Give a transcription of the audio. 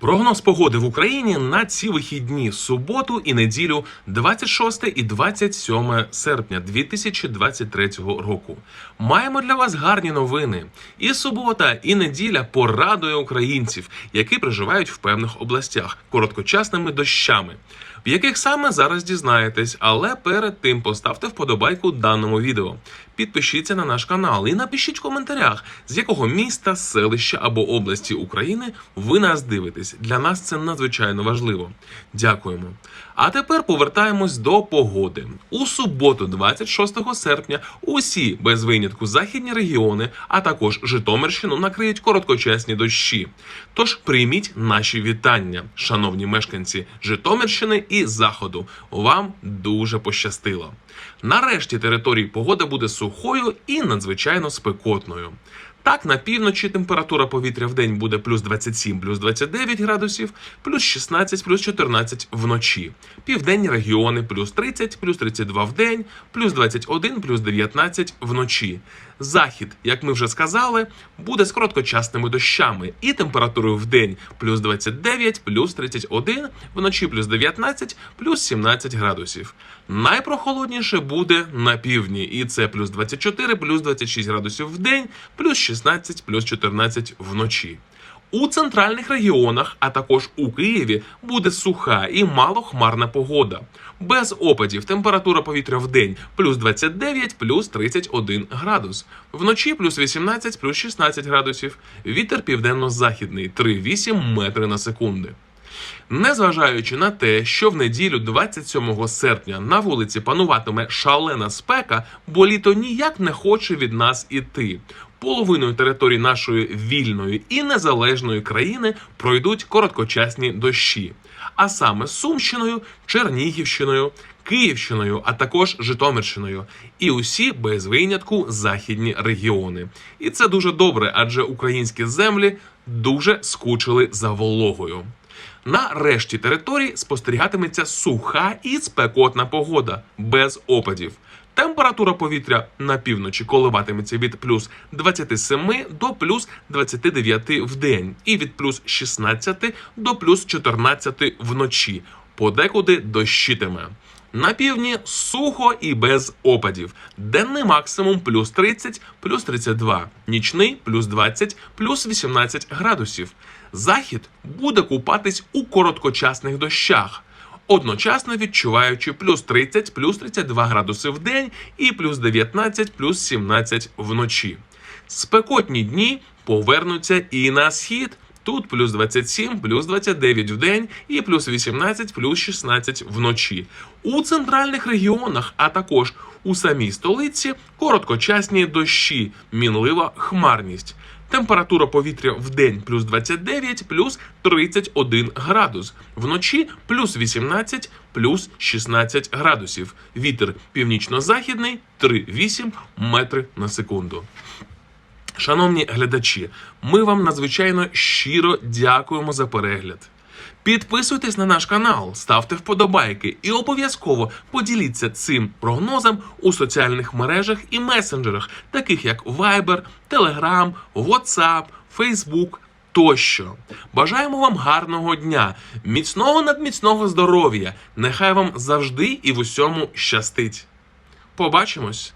Прогноз погоди в Україні на ці вихідні суботу і неділю 26 і 27 серпня 2023 року. Маємо для вас гарні новини. І субота, і неділя порадує українців, які проживають в певних областях короткочасними дощами. В яких саме зараз дізнаєтесь, але перед тим поставте вподобайку даному відео. Підпишіться на наш канал і напишіть в коментарях, з якого міста, селища або області України ви нас дивитесь. Для нас це надзвичайно важливо. Дякуємо. А тепер повертаємось до погоди. У суботу, 26 серпня, усі без винятку західні регіони, а також Житомирщину накриють короткочасні дощі. Тож прийміть наші вітання, шановні мешканці Житомирщини і Заходу. Вам дуже пощастило. Нарешті території погода буде сухою і надзвичайно спекотною. Так, на півночі температура повітря в день буде плюс 27, плюс 29 градусів, плюс 16, плюс 14 вночі. Південні регіони плюс 30, плюс 32 в день, плюс 21, плюс 19 вночі. Захід, як ми вже сказали, буде з короткочасними дощами і температурою в день плюс 29, плюс 31, вночі плюс 19, плюс 17 градусів. Найпрохолодніше буде на півдні, і це плюс 24, плюс 26 градусів в день, плюс 16, плюс 14 вночі. У центральних регіонах, а також у Києві, буде суха і малохмарна погода. Без опадів температура повітря в день плюс 29, плюс 31 градус. Вночі плюс 18, плюс 16 градусів. Вітер південно-західний 3,8 метри на секунди. Незважаючи на те, що в неділю 27 серпня на вулиці пануватиме шалена спека, бо літо ніяк не хоче від нас іти. Половиною території нашої вільної і незалежної країни пройдуть короткочасні дощі, а саме Сумщиною, Чернігівщиною, Київщиною, а також Житомирщиною, і усі без винятку західні регіони. І це дуже добре, адже українські землі дуже скучили за вологою. На решті територій спостерігатиметься суха і спекотна погода без опадів. Температура повітря на півночі коливатиметься від плюс 27 до плюс 29 в день і від плюс 16 до плюс 14 вночі. Подекуди дощитиме. На півдні сухо і без опадів. Денний максимум плюс 30, плюс 32, нічний плюс 20, плюс 18 градусів. Захід буде купатись у короткочасних дощах, одночасно відчуваючи плюс 30, плюс 32 градуси в день і плюс 19, плюс 17 вночі. Спекотні дні повернуться і на схід. Тут плюс 27, плюс 29 в день і плюс 18, плюс 16 вночі. У центральних регіонах, а також у самій столиці короткочасні дощі, мінлива хмарність. Температура повітря в день плюс 29, плюс 31 градус. Вночі плюс 18, плюс 16 градусів. Вітер північно-західний 3,8 метри на секунду. Шановні глядачі, ми вам надзвичайно щиро дякуємо за перегляд. Підписуйтесь на наш канал, ставте вподобайки і обов'язково поділіться цим прогнозом у соціальних мережах і месенджерах, таких як Viber, Telegram, WhatsApp, Facebook тощо. Бажаємо вам гарного дня, міцного надміцного здоров'я. Нехай вам завжди і в усьому щастить. Побачимось!